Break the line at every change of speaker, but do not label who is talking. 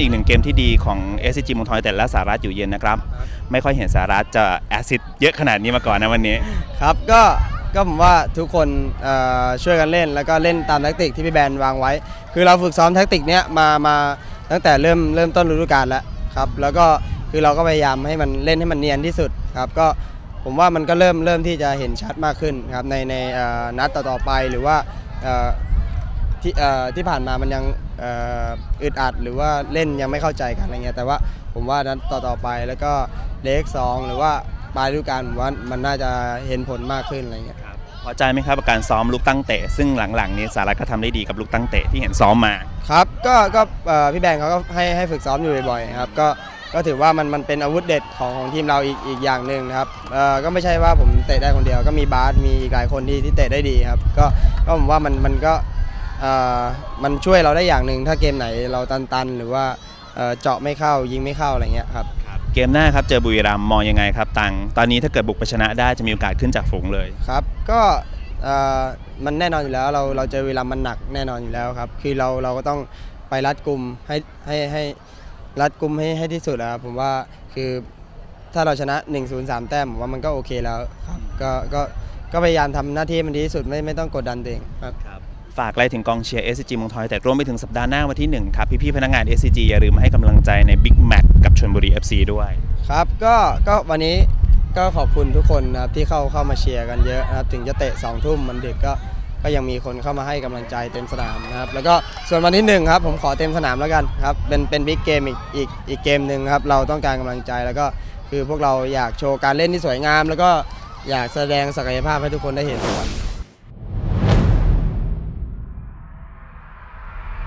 อีกหนึ่งเกมที่ดีของ SCG มุงทอยแต่ละสารัฐอยู่เย็นนะครับ ไม่ค่อยเห็นสารัฐจะแอซิดเยอะขนาดนี้มาก่อนนะวันนี้
ครับก็ก็ผมว่าทุกคนเอ่อช่วยกันเล่นแล้วก็เล่นตามแทคติกที่พี่แบนวางไว้ คือเราฝึกซ้อมแทคติกเนี้ยมามาตั้งแต่เริ่มเริ่มต้นฤดูกาลแล้วครับ แล้วก็คือเราก็พยายามให้มันเล่นให้มันเนียนที่สุดครับก็ผมว่ามันก็เริ่มเริ่มที่จะเห็นชัดมากขึ้นครับในในเอ่อนัดต่อๆไปหรือว่าเอ่อ ที่เอ่อที่ผ่านมามันยังเอ่ออึดอัดหรือว่าเล่นยังไม่เข้าใจกันอะไรเงี้ยแต่ว่าผมว่านัดต่อๆไปแล้วก็เลขสองหรือว่าปลายฤดูกาลผมว่ามันน่าจะเห็นผลมากขึ้นอะไรเงี้ย
พอใจไหมครับกับการซ้อมลูกตั้งเตะซึ่งหลังๆนี้สารัฐก็ทำได้ดีกับลูกตั้งเตะที่เห็นซ้อมมา
ครับ ก็ก็เอ่อพี่แบงค์เขาก็ให้ให้ฝึกซ้อมอยู่บ่อยๆครับก็ก็ถือว่ามันมันเป็นอาวุธเด็ดของของทีมเราอีกอีกอย่างหนึ่งนะครับเอ่อก็ไม่ใช่ว่าผมเตะได้คนเดียวก็มีบาสมีอีกหลายคนที่ที่เตะได้ดีครับ ก็ก็ผมว่ามันมันก็เอ่อ มันช่วยเราได้อย่างหนึ่งถ้าเกมไหนเราตันๆ หรือว่าเอ่อเจาะไม่เข้ายิงไม่เข้าอะไรเงี้ยครับ
เกมหน้าครับเจอบุรีรัมย์มองยังไงครับตังตอนนี้ถ้าเกิดบุกไปชนะได้จะมีโอกาสขึ้นจากฝูงเลย
ครับก็เอ่อมันแน่นอนอยู่แล้วเราเราเจอเวลามันหนักแน่นอนอยู่แล้วครับ คือเราเราก็ต้องไปรัดกลุ่มให้ให้ให้รัดกลุ่มให้ให้ที่สุดนะครับผมว่าคือถ้าเราชนะ 1 0 3 แต้มผมว่ามันก็โอเคแล้วครับก็ก็ก็พยายามทำหน้าที่ให้มันดีที่สุดไม่ไม่ต้องกดดันตัวเองครับ
ฝากอะไรถึงกองเชียร์ SCG เมืองทอยแต่รวมไปถึงสัปดาห์หน้าวันที่ 1 ครับ พี่ๆพนักงาน SCG อย่าลืมมาให้กำลังใจใน Big Match กับชลบุรี FC ด้วย
ครับก็ก็วันนี้ก็ขอบคุณทุกคนนะครับที่เข้าเข้ามาเชียร์กันเยอะนะครับถึงจะเตะ2องทุ่มมันดึกก็ก็ยังมีคนเข้ามาให้กำลังใจเต็มสนามนะครับแล้วก็ส่วนวันที่หนึ่งครับผมขอเต็มสนามแล้วกันครับเป็นเป็นบิ๊กเกมอีกอีกอีกเกมหนึ่งครับเราต้องการกำลังใจแล้วก็คือพวกเราอยากโชว์การเล่นที่สวยงาม แล้วก็อยากแสดงศักยภาพให้ทุกคนได้เห็นกัน